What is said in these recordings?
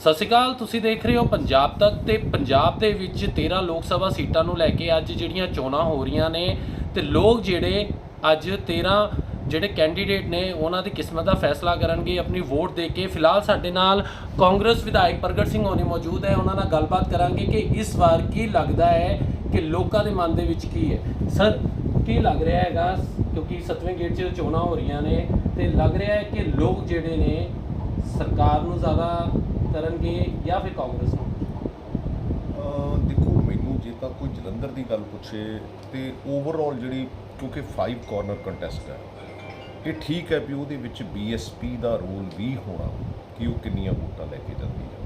ਸਤਿ ਸ਼੍ਰੀ ਅਕਾਲ, ਤੁਸੀਂ ਦੇਖ ਰਹੇ ਹੋ ਪੰਜਾਬ ਤੱਕ ਤੇ ਪੰਜਾਬ ਦੇ ਵਿੱਚ 13 ਲੋਕ ਸਭਾ ਸੀਟਾਂ ਨੂੰ ਲੈ ਕੇ ਅੱਜ ਜਿਹੜੀਆਂ ਚੋਣਾਂ ਹੋ ਰਹੀਆਂ ਨੇ ਤੇ ਲੋਕ ਜਿਹੜੇ ਅੱਜ 13 ਜਿਹੜੇ ਕੈਂਡੀਡੇਟ ਨੇ, ਉਹਨਾਂ ਦੀ ਕਿਸਮਤ ਦਾ ਫੈਸਲਾ ਕਰਨਗੇ, ਆਪਣੀ ਵੋਟ ਦੇ ਕੇ। ਫਿਲਹਾਲ ਸਾਡੇ ਨਾਲ ਕਾਂਗਰਸ ਵਿਧਾਇਕ ਪ੍ਰਗਟ ਸਿੰਘ ਹੋਣੀ ਮੌਜੂਦ ਹੈ, ਉਹਨਾਂ ਨਾਲ ਗੱਲਬਾਤ ਕਰਾਂਗੇ ਕਿ ਇਸ ਵਾਰ ਕੀ ਲੱਗਦਾ ਹੈ ਕਿ ਲੋਕਾਂ ਦੇ ਮਨ ਦੇ ਵਿੱਚ ਕੀ ਹੈ। ਸਰ, ਕੀ ਲੱਗ ਰਿਹਾ ਹੈਗਾ? ਕਿਉਂਕਿ ਸੱਤਵੇਂ ਗੇਟ 'ਚ ਚੋਣਾਂ ਹੋ ਰਹੀਆਂ ਨੇ ਤੇ ਲੱਗ ਰਿਹਾ ਹੈ ਕਿ ਲੋਕ ਜਿਹੜੇ ਨੇ, ਸਰਕਾਰ ਨੂੰ ਜ਼ਿਆਦਾ ਕਰਨਗੇ ਜਾਂ ਫਿਰ ਕਾਂਗਰਸ ਨੂੰ ਦੇਖੋ, ਮੈਨੂੰ ਜੇ ਤਾਂ ਕੋਈ ਜਲੰਧਰ ਦੀ ਗੱਲ ਪੁੱਛੇ ਤੇ ਓਵਰਆਲ ਜਿਹੜੀ, ਕਿਉਂਕਿ 5 ਕਾਰਨਰ ਕੰਟੈਸਟ ਹੈ, ਇਹ ਠੀਕ ਹੈ ਵੀ ਉਹਦੇ ਵਿੱਚ ਬੀਐਸਪੀ ਦਾ ਰੋਲ ਵੀ ਹੋਣਾ ਕਿ ਉਹ ਕਿੰਨੀਆਂ ਵੋਟਾਂ ਲੈ ਕੇ ਜਾਂਦੀ ਹੈ।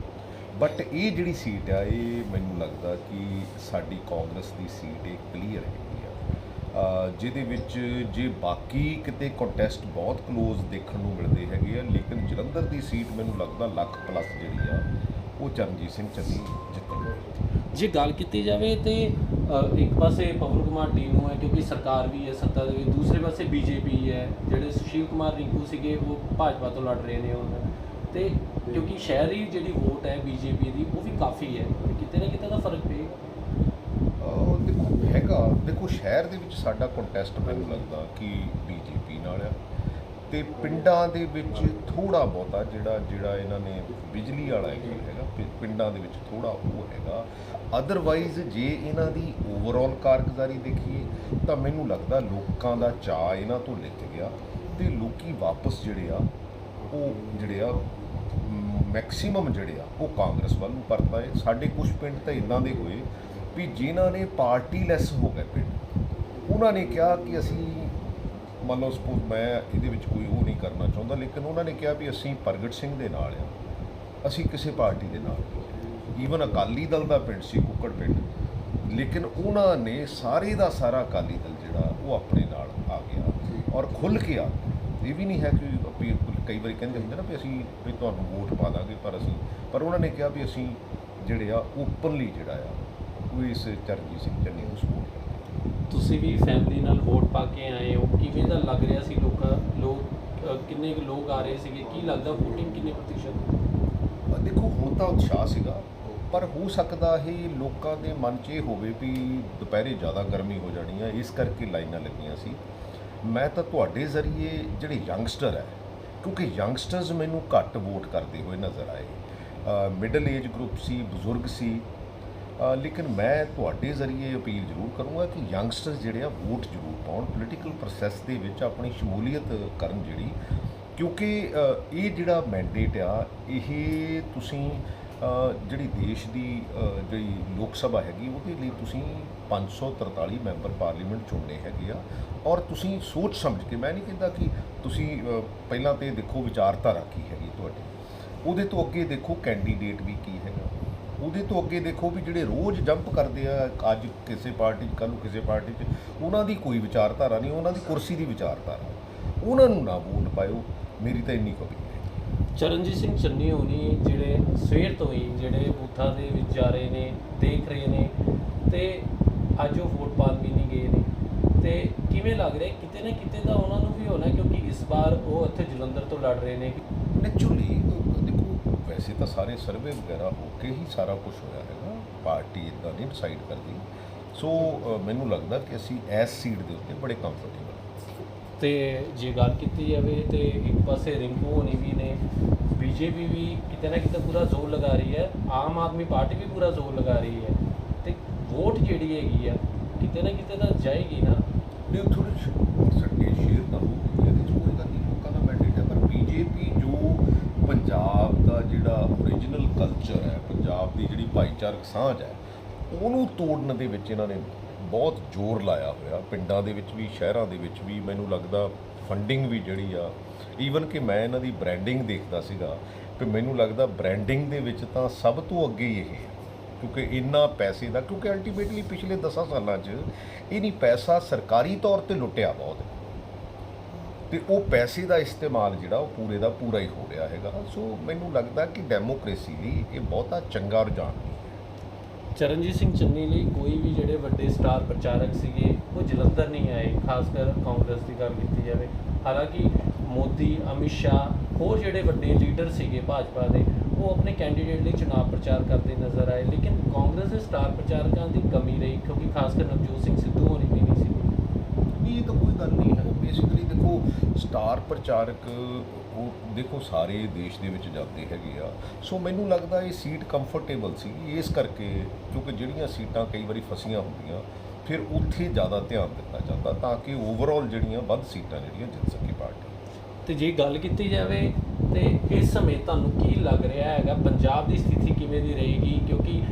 ਬਟ ਇਹ ਜਿਹੜੀ ਸੀਟ ਆ ਇਹ ਮੈਨੂੰ ਲੱਗਦਾ ਕਿ ਸਾਡੀ ਕਾਂਗਰਸ ਦੀ ਸੀਟ ਇਹ ਕਲੀਅਰ ਹੈਗੀ ਆ। ਜਿਹਦੇ ਵਿੱਚ ਜੇ ਬਾਕੀ ਕਿਤੇ ਕੰਟੈਸਟ ਬਹੁਤ ক্লোਜ਼ ਦੇਖਣ ਨੂੰ ਮਿਲਦੇ ਹੈਗੇ ਆ, ਲੇਕਿਨ ਜਲੰਧਰ ਦੀ ਸੀਟ ਮੈਨੂੰ ਲੱਗਦਾ ਲੱਖ ਪਲੱਸ ਜਿਹੜੀ ਆ ਉਹ ਚਰਨਜੀਤ ਸਿੰਘ ਚੰਨੀ ਜਿੱਤਣਗੇ ਜੇ ਗੱਲ ਕੀਤੀ ਜਾਵੇ ਤੇ ਇੱਕ ਪਾਸੇ ਪਵਨ ਕੁਮਾਰ ਟੀਨੂ ਹੈ ਕਿਉਂਕਿ ਸਰਕਾਰ ਵੀ ਹੈ ਸੱਤਾ ਦੇ ਵਿੱਚ ਦੂਸਰੇ ਪਾਸੇ ਬੀਜੇਪੀ ਹੈ ਜਿਹੜੇ ਸੁਸ਼ੀਲ ਕੁਮਾਰ ਰਿੰਕੂ ਸੀਗੇ ਉਹ ਭਾਜਪਾ ਤੋਂ ਲੜ ਰਹੇ ਨੇ ਹੁਣ। ਤੇ ਕਿਉਂਕਿ ਸ਼ਹਿਰੀ ਜਿਹੜੀ ਵੋਟ ਹੈ ਬੀਜੇਪੀ ਦੀ ਉਹ ਵੀ ਕਾਫੀ ਹੈ। ਕਿਤੇ ਨਾ ਕਿਤੇ ਦਾ ਫ਼ਰਕ ਪਏਗਾ ਦੇਖੋ ਹੈਗਾ। ਦੇਖੋ ਸ਼ਹਿਰ ਦੇ ਵਿੱਚ ਸਾਡਾ ਕੰਟੈਸਟ ਮੈਨੂੰ ਲੱਗਦਾ ਕਿ ਬੀਜੇਪੀ ਨਾਲ ਆ। ਤੇ ਪਿੰਡਾਂ ਦੇ ਵਿੱਚ ਥੋੜਾ ਬਹੁਤਾ ਜਿਹੜਾ ਜਿਹੜਾ ਇਹਨਾਂ ਨੇ ਬਿਜਲੀ ਵਾਲਾ ਇਹ ਹੈਗਾ ਪਿੰਡਾਂ ਦੇ ਵਿੱਚ ਥੋੜਾ ਉਹ ਹੈਗਾ। ਅਦਰਵਾਈਜ਼ ਜੇ ਇਹਨਾਂ ਦੀ ਓਵਰਆਲ ਕਾਰਗੁਜ਼ਾਰੀ ਦੇਖੀਏ, ਤਾਂ ਮੈਨੂੰ ਲੱਗਦਾ ਲੋਕਾਂ ਦਾ ਚਾਅ ਇਹਨਾਂ ਤੋਂ ਲਿੱਥ ਗਿਆ ਤੇ ਲੋਕੀ ਵਾਪਸ ਜਿਹੜੇ ਆ, ਉਹ ਜਿਹੜੇ ਆ ਮੈਕਸਿਮਮ ਜਿਹੜੇ ਆ, ਉਹ ਕਾਂਗਰਸ ਵੱਲ ਨੂੰ ਪਰਤਾ ਹੈ ਸਾਡੇ ਕੁਝ ਪਿੰਡ ਤਾਂ ਇਦਾਂ ਦੇ ਹੋਏ ਵੀ ਜਿਨ੍ਹਾਂ ਨੇ ਪਾਰਟੀਲੈਸ ਹੋ ਗਏ ਪਿੰਡ। ਉਹਨਾਂ ਨੇ ਕਿਹਾ ਕਿ ਅਸੀਂ ਮੰਨ ਲਓ ਸਪੋਜ਼ ਮੈਂ ਇਹਦੇ ਵਿੱਚ ਕੋਈ ਉਹ ਨਹੀਂ ਕਰਨਾ ਚਾਹੁੰਦਾ, ਲੇਕਿਨ ਉਹਨਾਂ ਨੇ ਕਿਹਾ ਵੀ ਅਸੀਂ ਪ੍ਰਗਟ ਸਿੰਘ ਦੇ ਨਾਲ ਆ। ਅਸੀਂ ਕਿਸੇ ਪਾਰਟੀ ਦੇ ਨਾਲ। ਈਵਨ ਅਕਾਲੀ ਦਲ ਦਾ ਪਿੰਡ ਸੀ, ਕੁੱਕੜ ਪਿੰਡ। ਲੇਕਿਨ ਉਹਨਾਂ ਨੇ ਸਾਰੇ ਦਾ ਸਾਰਾ ਅਕਾਲੀ ਦਲ ਜਿਹੜਾ, ਉਹ ਆਪਣੇ ਨਾਲ ਆ ਗਿਆ ਔਰ ਖੁੱਲ ਕੇ ਆ ਗਿਆ। ਇਹ ਵੀ ਨਹੀਂ ਹੈ ਕਿ ਵੀ ਕਈ ਵਾਰੀ ਕਹਿੰਦੇ ਹੁੰਦੇ ਨਾ ਵੀ ਅਸੀਂ ਵੀ ਤੁਹਾਨੂੰ ਵੋਟ ਪਾ ਦਾਂਗੇ, ਪਰ ਅਸੀਂ ਪਰ ਉਹਨਾਂ ਨੇ ਕਿਹਾ ਵੀ ਅਸੀਂ ਜਿਹੜੇ ਆ, ਓਪਨਲੀ ਜਿਹੜਾ ਆ, ਉਹ ਇਸ ਚਰਨਜੀਤ ਸਿੰਘ ਚੰਨੀ ਨੂੰ ਸਪੋਰਟ ਕਰਦੇ ਤੁਸੀਂ ਵੀ ਫੈਮਿਲੀ ਨਾਲ ਵੋਟ ਪਾ ਕੇ ਆਏ ਹੋ ਲੱਗ ਰਿਹਾ ਸੀ ਲੋਕਾਂ ਲੋਕ ਅ, ਕਿੰਨੇ ਕੁ ਲੋਕ ਆ ਰਹੇ ਸੀਗੇ? ਕੀ ਲੱਗਦਾ VOTING ਕਿੰਨੇ ਪ੍ਰਤੀਸ਼ਤ? ਅ, ਦੇਖੋ ਹੁਣ ਤਾਂ ਉਤਸ਼ਾਹ ਸੀਗਾ ਪਰ ਹੋ ਸਕਦਾ ਇਹ ਲੋਕਾਂ ਦੇ ਮਨ 'ਚ ਇਹ ਹੋਵੇ ਵੀ ਦੁਪਹਿਰੇ ਜ਼ਿਆਦਾ ਗਰਮੀ ਹੋ ਜਾਣੀ ਆ ਇਸ ਕਰਕੇ ਲਾਈਨਾਂ ਲੱਗੀਆਂ ਸੀ। ਮੈਂ ਤਾਂ ਤੁਹਾਡੇ ਜ਼ਰੀਏ ਜਿਹੜੇ ਯੰਗਸਟਰ ਹੈ ਕਿਉਂਕਿ ਯੰਗਸਟਰਸ ਮੈਨੂੰ ਘੱਟ ਵੋਟ ਕਰਦੇ ਹੋਏ ਨਜ਼ਰ ਆਏ। ਮਿਡਲ ਏਜ ਗਰੁੱਪ ਸੀ ਬਜ਼ੁਰਗ ਸੀ ਲੇਕਿਨ ਮੈਂ ਤੁਹਾਡੇ ਜ਼ਰੀਏ ਅਪੀਲ ਜ਼ਰੂਰ ਕਰੂੰਗਾ ਕਿ ਯੰਗਸਟਰਸ ਜਿਹੜੇ ਆ ਵੋਟ ਜ਼ਰੂਰ ਪਾਉਣ। ਪੋਲੀਟੀਕਲ ਪ੍ਰੋਸੈਸ ਦੇ ਵਿੱਚ ਆਪਣੀ ਸ਼ਮੂਲੀਅਤ ਕਰਨ ਜਿਹੜੀ, ਕਿਉਂਕਿ ਇਹ ਜਿਹੜਾ ਮੈਂਡੇਟ ਆ, ਇਹ ਤੁਸੀਂ ਜਿਹੜੀ ਦੇਸ਼ ਦੀ ਜਿਹੜੀ ਲੋਕ ਸਭਾ ਹੈਗੀ, ਉਹਦੇ ਲਈ ਤੁਸੀਂ 543 ਮੈਂਬਰ ਪਾਰਲੀਮੈਂਟ ਚੁਣਨੇ ਹੈਗੇ ਆ। ਔਰ ਤੁਸੀਂ ਸੋਚ ਸਮਝ ਕੇ, ਮੈਂ ਨਹੀਂ ਕਹਿੰਦਾ ਕਿ ਤੁਸੀਂ ਪਹਿਲਾਂ ਤੇ ਦੇਖੋ ਵਿਚਾਰਧਾਰਾ ਕੀ ਹੈਗੀ ਤੁਹਾਡੀ। ਉਹਦੇ ਤੋਂ ਅੱਗੇ ਦੇਖੋ ਕੈਂਡੀਡੇਟ ਵੀ ਕੀ ਹੈਗਾ। ਉਹਦੇ ਤੋਂ ਅੱਗੇ ਦੇਖੋ ਵੀ ਜਿਹੜੇ ਰੋਜ਼ ਜੰਪ ਕਰਦੇ ਆ ਅੱਜ ਕਿਸੇ ਪਾਰਟੀ 'ਚ ਕੱਲ੍ਹ ਨੂੰ ਕਿਸੇ ਪਾਰਟੀ 'ਚ ਉਹਨਾਂ ਦੀ ਕੋਈ ਵਿਚਾਰਧਾਰਾ ਨਹੀਂ ਉਹਨਾਂ ਦੀ ਕੁਰਸੀ ਦੀ ਵਿਚਾਰਧਾਰਾ। ਉਹਨਾਂ ਨੂੰ ਨਾ ਵੋਟ ਪਾਇਓ ਮੇਰੀ ਤਾਂ ਇੰਨੀ ਕਬੀ ਹੈ। ਚਰਨਜੀਤ ਸਿੰਘ ਚੰਨੀ ਹੋਣੀ ਜਿਹੜੇ ਸਵੇਰ ਤੋਂ ਹੀ ਜਿਹੜੇ ਬੂਥਾਂ ਦੇ ਵਿੱਚ ਜਾ ਰਹੇ ਨੇ ਦੇਖ ਰਹੇ ਨੇ ਤੇ ਅੱਜ ਉਹ ਵੋਟ ਪਾਉਣ ਵੀ ਨਹੀਂ ਗਏ ਨੇ। ਤੇ ਕਿਵੇਂ ਲੱਗ ਰਿਹਾ? ਕਿਤੇ ਨਾ ਕਿਤੇ ਤਾਂ ਉਹਨਾਂ ਨੂੰ ਵੀ ਹੋਣਾ ਕਿਉਂਕਿ ਇਸ ਵਾਰ ਉਹ ਇੱਥੇ ਜਲੰਧਰ ਤੋਂ ਲੜ ਰਹੇ ਨੇ। ਨੈਚੁਰਲੀ ਵੈਸੇ ਤਾਂ ਸਾਰੇ ਸਰਵੇ ਵਗੈਰਾ ਹੋ ਕੇ ਹੀ ਸਾਰਾ ਕੁਝ ਹੋਇਆ ਹੈਗਾ। ਪਾਰਟੀ ਇਦਾਂ ਨਹੀਂ ਡਿਸਾਈਡ ਕਰਦੀ। ਸੋ ਮੈਨੂੰ ਲੱਗਦਾ ਕਿ ਅਸੀਂ ਐਸ ਸੀਟ ਦੇ ਉੱਤੇ ਬੜੇ ਕੰਫਰਟੇਬਲ ਤੇ ਜੇ ਗੱਲ ਕੀਤੀ ਜਾਵੇ ਤੇ ਇੱਕ ਪਾਸੇ ਰਿੰਕੂ ਹੋਣੀ ਵੀ ਨੇ ਬੀਜੇਪੀ ਵੀ ਕਿਤੇ ਨਾ ਕਿਤੇ ਪੂਰਾ ਜ਼ੋਰ ਲਗਾ ਰਹੀ ਹੈ ਆਮ ਆਦਮੀ ਪਾਰਟੀ ਵੀ ਪੂਰਾ ਜ਼ੋਰ ਲਗਾ ਰਹੀ ਹੈ ਤੇ ਵੋਟ ਜਿਹੜੀ ਹੈਗੀ ਆ ਕਿਤੇ ਨਾ ਕਿਤੇ ਤਾਂ ਜਾਏਗੀ ਨਾ। ਨੇ ਥੋੜੀ ਸੱਟੇ ਸ਼ੇਅਰ ਤਾਂ ਹੋਊਗੀ ਇਹਦੇ ਚ ਕੋਈ ਗੱਲ ਨਹੀਂ ਲੋਕਾਂ ਦਾ ਮੈਂਡੇਟ ਹੈ। ਪਰ ਬੀਜੇਪੀ ਜੋ ਪੰਜਾਬ ਦਾ ਜਿਹੜਾ ਓਰੀਜਨਲ ਕਲਚਰ ਹੈ, ਪੰਜਾਬ ਦੀ ਜਿਹੜੀ ਭਾਈਚਾਰਕ ਸਾਂਝ ਹੈ, ਉਹਨੂੰ ਤੋੜਨ ਦੇ ਵਿੱਚ ਇਹਨਾਂ ਨੇ ਬਹੁਤ ਜ਼ੋਰ ਲਾਇਆ ਹੋਇਆ। ਪਿੰਡਾਂ ਦੇ ਵਿੱਚ ਵੀ, ਸ਼ਹਿਰਾਂ ਦੇ ਵਿੱਚ ਵੀ ਮੈਨੂੰ ਲੱਗਦਾ ਫੰਡਿੰਗ ਵੀ ਜਿਹੜੀ ਆ ਈਵਨ ਕਿ ਮੈਂ ਇਹਨਾਂ ਦੀ ਬ੍ਰਾਂਡਿੰਗ ਦੇਖਦਾ ਸੀਗਾ ਕਿ ਮੈਨੂੰ ਲੱਗਦਾ ਬ੍ਰਾਂਡਿੰਗ ਦੇ ਵਿੱਚ ਤਾਂ ਸਭ ਤੋਂ ਅੱਗੇ ਹੀ ਇਹ ਹੈ। ਕਿਉਂਕਿ ਇੰਨਾ ਪੈਸੇ ਦਾ, ਕਿਉਂਕਿ ਅਲਟੀਮੇਟਲੀ ਪਿਛਲੇ 10 ਸਾਲਾਂ 'ਚ ਇਹ ਨਹੀਂ, ਪੈਸਾ ਸਰਕਾਰੀ ਤੌਰ ਤੇ ਲੁੱਟਿਆ ਬਹੁਤ। ਤੇ ਉਹ ਪੈਸੇ ਦਾ ਇਸਤੇਮਾਲ ਜਿਹੜਾ ਉਹ ਪੂਰੇ ਦਾ ਪੂਰਾ ਹੀ ਹੋ ਰਿਹਾ ਹੈਗਾ। ਸੋ ਮੈਨੂੰ ਲੱਗਦਾ ਕਿ ਡੈਮੋਕ੍ਰੇਸੀ ਲਈ ਇਹ ਬਹੁਤਾ ਚੰਗਾ ਰੁਝਾਨ ਨਹੀਂ ਚਰਨਜੀਤ ਸਿੰਘ ਚੰਨੀ ਲਈ ਕੋਈ ਵੀ ਜਿਹੜੇ ਵੱਡੇ ਸਟਾਰ ਪ੍ਰਚਾਰਕ ਸੀਗੇ, ਉਹ ਜਲੰਧਰ ਨਹੀਂ ਆਏ, ਖਾਸ ਕਰ ਕਾਂਗਰਸ ਦੀ ਗੱਲ ਕੀਤੀ ਜਾਵੇ। ਹਾਲਾਂਕਿ ਮੋਦੀ, ਅਮਿਤ ਸ਼ਾਹ, ਹੋਰ ਜਿਹੜੇ ਵੱਡੇ ਲੀਡਰ ਸੀਗੇ ਭਾਜਪਾ ਦੇ, ਉਹ ਆਪਣੇ ਕੈਂਡੀਡੇਟ ਲਈ ਚੁਣਾਵ ਪ੍ਰਚਾਰ ਕਰਦੇ ਨਜ਼ਰ ਆਏ। ਲੇਕਿਨ ਕਾਂਗਰਸ ਦੇ ਸਟਾਰ ਪ੍ਰਚਾਰਕਾਂ ਦੀ ਕਮੀ ਰਹੀ, ਕਿਉਂਕਿ ਖਾਸ ਕਰ ਨਵਜੋਤ ਸਿੰਘ ਸਿੱਧੂ ਹੋਣੀ ਵੀ ਨਹੀਂ ਸੀ। ਇਹ ਤਾਂ ਕੋਈ ਗੱਲ ਨਹੀਂ ਹੈ। ਬੇਸਿਕਲੀ ਦੇਖੋ ਸਟਾਰ ਪ੍ਰਚਾਰਕ, ਉਹ ਦੇਖੋ ਸਾਰੇ ਦੇਸ਼ ਦੇ ਵਿੱਚ ਜਾਂਦੇ ਹੈਗੇ ਆ। ਸੋ ਮੈਨੂੰ ਲੱਗਦਾ ਇਹ ਸੀਟ ਕੰਫਰਟੇਬਲ ਸੀ। ਇਸ ਕਰਕੇ ਕਿਉਂਕਿ ਜਿਹੜੀਆਂ ਸੀਟਾਂ ਕਈ ਵਾਰੀ ਫਸੀਆਂ ਹੁੰਦੀਆਂ, ਫਿਰ ਉੱਥੇ ਜ਼ਿਆਦਾ ਧਿਆਨ ਦਿੱਤਾ ਜਾਂਦਾ ਤਾਂ ਕਿ ਓਵਰਆਲ ਜਿਹੜੀਆਂ ਵੱਧ ਸੀਟਾਂ ਜਿਹੜੀਆਂ ਜਿੱਤ ਸਕੇ ਪਾਰਟੀ। ਤੇ ਜੇ ਗੱਲ ਕੀਤੀ ਜਾਵੇ ਤੇ ਇਸ ਸਮੇਂ ਤੁਹਾਨੂੰ ਕੀ ਲੱਗ ਰਿਹਾ ਹੈਗਾ? ਪੰਜਾਬ ਦੀ ਸਥਿਤੀ ਕਿਵੇਂ ਦੀ ਰਹੇਗੀ? ਕਿਉਂਕਿ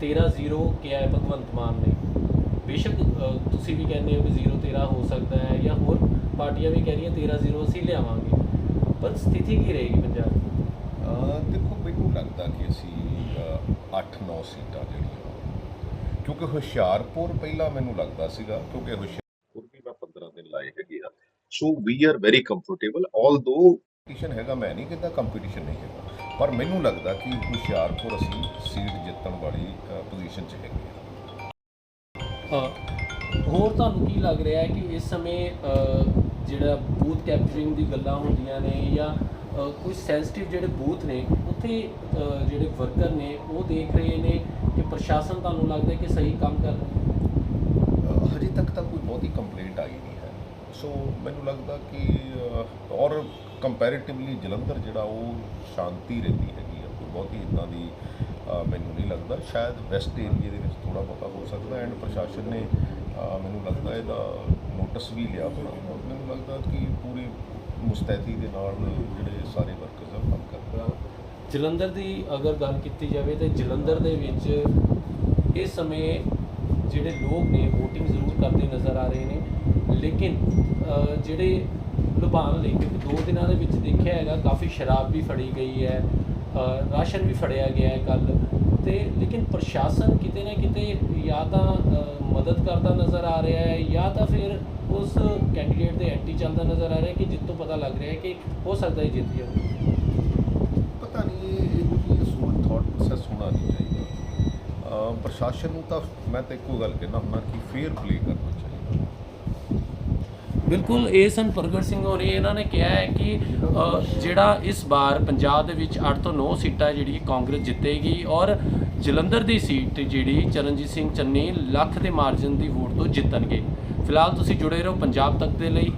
13-0 ਕਿਹਾ ਹੈ ਭਗਵੰਤ ਮਾਨ ਨੇ। ਬੇਸ਼ੱਕ ਤੁਸੀਂ ਵੀ ਕਹਿੰਦੇ ਹੋ ਕਿ 0-13 ਹੋ ਸਕਦਾ ਹੈ ਜਾਂ ਹੋਰ ਪਾਰਟੀਆਂ ਵੀ ਕਹਿ ਰਹੀਆਂ 13-0 ਅਸੀਂ ਲਿਆਵਾਂਗੇ। ਪਰ ਸਥਿਤੀ ਕੀ ਰਹੇਗੀ ਪੰਜਾਬ ਦੀ? ਦੇਖੋ, ਮੈਨੂੰ ਲੱਗਦਾ ਕਿ ਅਸੀਂ 8-9 ਸੀਟਾਂ ਜਿਹੜੀਆਂ, ਕਿਉਂਕਿ ਹੁਸ਼ਿਆਰਪੁਰ ਪਹਿਲਾਂ ਮੈਨੂੰ ਲੱਗਦਾ ਸੀਗਾ, ਕਿਉਂਕਿ ਹੁਸ਼ਿਆਰਪੁਰ ਵੀ ਮੈਂ 15 ਦਿਨ ਲਾਏ ਹੈਗੇ ਆ। So we are very comfortable although competition ਹੈਗਾ, ਮੈਂ ਨਹੀਂ ਕਹਿੰਦਾ ਕੰਪੀਟੀਸ਼ਨ ਨਹੀਂ ਹੈਗਾ, ਪਰ ਮੈਨੂੰ ਲੱਗਦਾ ਕਿ ਹੁਸ਼ਿਆਰਪੁਰ ਅਸੀਂ ਸੀਟ ਜਿੱਤਣ ਵਾਲੀ ਪੋਜੀਸ਼ਨ 'ਚ ਹੈਗੇ ਆ। ਹੋਰ ਤੁਹਾਨੂੰ ਕੀ ਲੱਗ ਰਿਹਾ ਹੈ ਕਿ ਇਸ ਸਮੇਂ ਜਿਹੜਾ ਬੂਥ ਕੈਪਚਰਿੰਗ ਦੀ ਗੱਲਾਂ ਹੁੰਦੀਆਂ ਨੇ ਜਾਂ ਅ, ਕੋਈ ਸੈਂਸਿਟਿਵ ਜਿਹੜੇ ਬੂਥ ਨੇ ਉੱਥੇ ਜਿਹੜੇ ਵਰਕਰ ਨੇ ਉਹ ਦੇਖ ਰਹੇ ਨੇ ਕਿ ਪ੍ਰਸ਼ਾਸਨ ਤੁਹਾਨੂੰ ਲੱਗਦਾ ਕਿ ਸਹੀ ਕੰਮ ਕਰ ਰਿਹਾ ਹਜੇ ਤੱਕ ਤਾਂ ਕੋਈ ਬਹੁਤੀ ਕੰਪਲੇਂਟ ਆਈ ਨਹੀਂ ਹੈ। ਸੋ ਮੈਨੂੰ ਲੱਗਦਾ ਕਿ ਔਰ ਕੰਪੈਰੀਟਿਵਲੀ ਜਲੰਧਰ ਜਿਹੜਾ ਉਹ ਸ਼ਾਂਤੀ ਰਹਿੰਦੀ ਹੈਗੀ ਆ ਕੋਈ ਬਹੁਤੀ ਇਦਾਂ ਦੀ ਮੈਨੂੰ ਨਹੀਂ ਲੱਗਦਾ। ਸ਼ਾਇਦ ਵੈਸਟ ਏਰੀਏ ਦੇ ਵਿੱਚ ਥੋੜਾ ਬਹੁਤਾ ਹੋ ਸਕਦਾ ਐਂਡ ਪ੍ਰਸ਼ਾਸਨ ਨੇ ਮੈਨੂੰ ਲੱਗਦਾ ਇਹਦਾ ਨੋਟਿਸ ਵੀ ਲਿਆ ਹੋਣਾ। ਮੈਨੂੰ ਲੱਗਦਾ ਕਿ ਪੂਰੀ ਮੁਸਤੈਦੀ ਦੇ ਨਾਲ ਜਿਹੜੇ ਸਾਰੇ ਵਰਕਰਸ ਆ, ਉਹ ਕੰਮ ਕਰ ਜਲੰਧਰ ਦੀ ਅਗਰ ਗੱਲ ਕੀਤੀ ਜਾਵੇ ਤਾਂ ਜਲੰਧਰ ਦੇ ਵਿੱਚ ਇਸ ਸਮੇਂ ਜਿਹੜੇ ਲੋਕ ਨੇ, VOTING ਜ਼ਰੂਰ ਕਰਦੇ ਨਜ਼ਰ ਆ ਰਹੇ ਨੇ। ਲੇਕਿਨ ਜਿਹੜੇ ਲੁਭਾਣ ਲਈ ਕਿਉਂਕਿ ਦੋ ਦਿਨਾਂ ਦੇ ਵਿੱਚ ਦੇਖਿਆ ਹੈਗਾ, ਕਾਫੀ ਸ਼ਰਾਬ ਵੀ ਫੜੀ ਗਈ ਹੈ। ਰਾਸ਼ਨ ਵੀ ਫੜਿਆ ਗਿਆ ਹੈ ਕੱਲ ਤੇ ਲੇਕਿਨ ਪ੍ਰਸ਼ਾਸਨ ਕਿਤੇ ਨਾ ਕਿਤੇ ਜਾਂ ਤਾਂ ਮਦਦ ਕਰਦਾ ਨਜ਼ਰ ਆ ਰਿਹਾ ਹੈ ਜਾਂ ਤਾਂ ਫਿਰ ਉਸ ਕੈਂਡੀਡੇਟ ਦੇ ਐਂਟੀ ਚੱਲਦਾ ਨਜ਼ਰ ਆ ਰਿਹਾ ਕਿ ਜਿੱਤੋਂ ਪਤਾ ਲੱਗ ਰਿਹਾ ਹੈ ਕਿ ਹੋ ਸਕਦਾ ਹੈ ਜਿੱਤ ਜਾਵੇ ਪਤਾ ਨਹੀਂ ਇਹ ਇਹੋ ਜਿਹੀ ਸੋਚ ਥਾਟ ਪ੍ਰੋਸੈਸ ਹੋਣਾ ਨਹੀਂ ਚਾਹੀਦਾ। ਪ੍ਰਸ਼ਾਸਨ ਨੂੰ ਤਾਂ ਮੈਂ ਤਾਂ ਇੱਕੋ ਗੱਲ ਕਹਿਣਾ ਹੁੰਦਾ ਕਿ ਫੇਅਰ ਪਲੇ ਕਰਨਾ ਚਾਹੀਦਾ। ਬਿਲਕੁਲ, ਇਹ ਸਨ ਪ੍ਰਗਟ ਸਿੰਘ ਹੋਰੀ ਇਹਨਾਂ ਨੇ ਕਿਹਾ ਹੈ ਕਿ ਜਿਹੜਾ ਇਸ ਵਾਰ ਪੰਜਾਬ ਦੇ ਵਿੱਚ 8 ਤੋਂ 9 ਸੀਟਾਂ ਜਿਹੜੀ ਕਾਂਗਰਸ ਜਿੱਤੇਗੀ ਔਰ ਜਲੰਧਰ ਦੀ ਸੀਟ ਜਿਹੜੀ ਚਰਨਜੀਤ ਸਿੰਘ ਚੰਨੀ ਲੱਖ ਦੇ ਮਾਰਜਨ ਦੀ ਵੋਟ ਤੋਂ ਜਿੱਤਣਗੇ। ਫਿਲਹਾਲ ਤੁਸੀਂ ਜੁੜੇ ਰਹੋ ਪੰਜਾਬ ਤੱਕ ਦੇ ਲਈ।